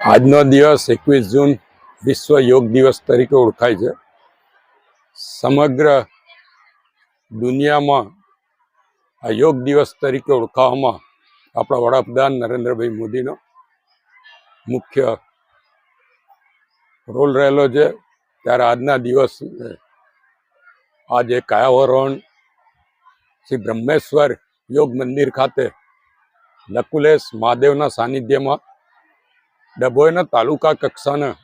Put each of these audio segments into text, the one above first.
આજનો દિવસ એકવીસ જૂન વિશ્વ યોગ દિવસ તરીકે ઓળખાય છે. સમગ્ર દુનિયામાં આ યોગ દિવસ તરીકે ઓળખાવામાં આપણા વડાપ્રધાન નરેન્દ્રભાઈ મોદીનો મુખ્ય રોલ રહેલો છે. ત્યારે આજના દિવસ આજે કાયાવરણ શ્રી બ્રહ્મેશ્વર યોગ મંદિર ખાતે નકુલેશ મહાદેવના સાનિધ્યમાં ડભોઈના તાલુકા કક્ષાના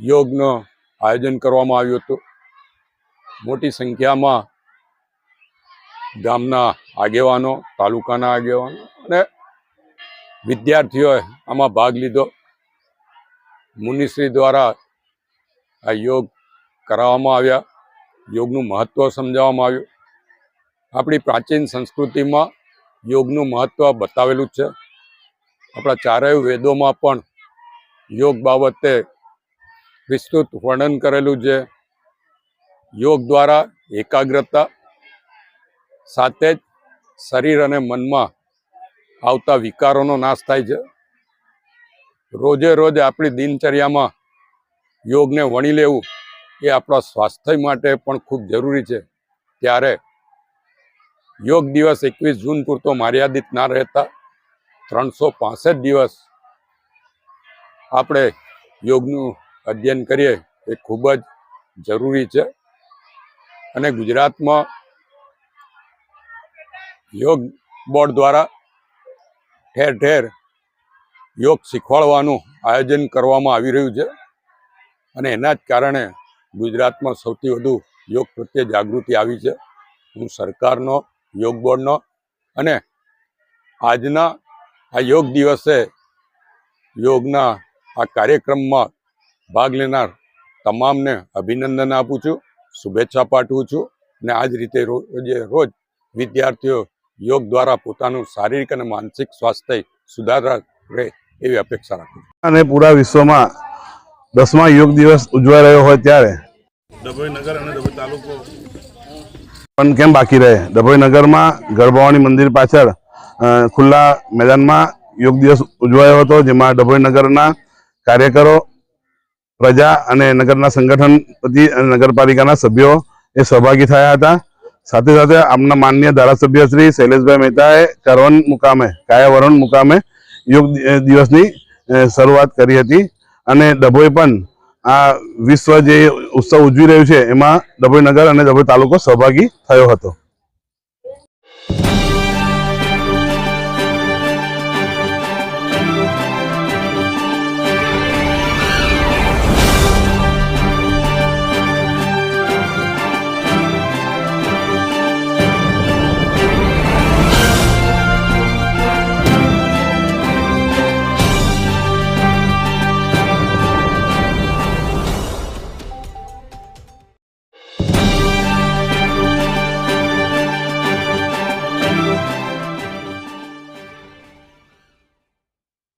યોગનો આયોજન કરવામાં આવ્યું હતું. મોટી સંખ્યામાં ગામના આગેવાનો, તાલુકાના આગેવાનો અને વિદ્યાર્થીઓએ આમાં ભાગ લીધો. મુનિશ્રી દ્વારા આ યોગ કરાવવામાં આવ્યા. યોગનું મહત્ત્વ સમજાવવામાં આવ્યું. આપણી પ્રાચીન સંસ્કૃતિમાં યોગનું મહત્ત્વ બતાવેલું છે. આપણા ચારેય વેદોમાં પણ યોગ બાબતે વિસ્તૃત વર્ણન કરેલું છે. યોગ દ્વારા એકાગ્રતા સાથે જ શરીર અને મનમાં આવતા વિકારોનો નાશ થાય છે. રોજે રોજ આપણી દિનચર્યામાં યોગને વણી લેવું એ આપણા સ્વાસ્થ્ય માટે પણ ખૂબ જરૂરી છે. ત્યારે યોગ દિવસ એકવીસ જૂન પૂરતો મર્યાદિત ના રહેતા ત્રણસો પાસઠ દિવસ આપણે યોગનું અધ્યયન કરીએ, એ ખૂબ જ જરૂરી છે. અને ગુજરાતમાં યોગ બોર્ડ દ્વારા ઠેર ઠેર યોગ શીખવાડવાનું આયોજન કરવામાં આવી રહ્યું છે. અને એના જ કારણે ગુજરાતમાં સૌથી વધુ યોગ પ્રત્યે જાગૃતિ આવી છે. હું સરકારનો, યોગ બોર્ડનો અને આજના આ યોગ દિવસે યોગના આ કાર્યક્રમમાં ભાગ લેનાર તમામને અભિનંદન આપું છું શુભેચ્છા પાઠવું છું અને આ જ રીતે રોજે રોજ વિદ્યાર્થીઓ યોગ દ્વારા પોતાનું શારીરિક અને માનસિક સ્વાસ્થ્ય સુધારા રહે એવી અપેક્ષા રાખું છું. અને પૂરા વિશ્વમાં દસમા યોગ દિવસ ઉજવાઈ રહ્યો હોય ત્યારે. ડભોઈ નગર અને ડભોઈ તાલુકો. પણ કેમ બાકી રહે? ડભોઈ નગરમાં ગરબાવાણી મંદિર પાછળ ખુલ્લા મેદાનમાં યોગ દિવસ ઉજવાયો હતો, જેમાં ડભોઈ નગરના કાર્યકરો, પ્રજા અને નગરના સંગઠન વતી અને નગરપાલિકાના સભ્યો એ સહભાગી થયા હતા. સાથે સાથે આપના માનનીય ધારાસભ્ય શ્રી શૈલેષભાઈ મહેતાએ કરવન મુકામે, કાયાવરણ મુકામે યોગ દિવસની શરૂઆત કરી હતી. અને ડભોઈ પણ આ વિશ્વ જે ઉત્સવ ઉજવી રહ્યું છે, એમાં ડભોઈ નગર અને ડભોઈ તાલુકો સહભાગી થયો હતો.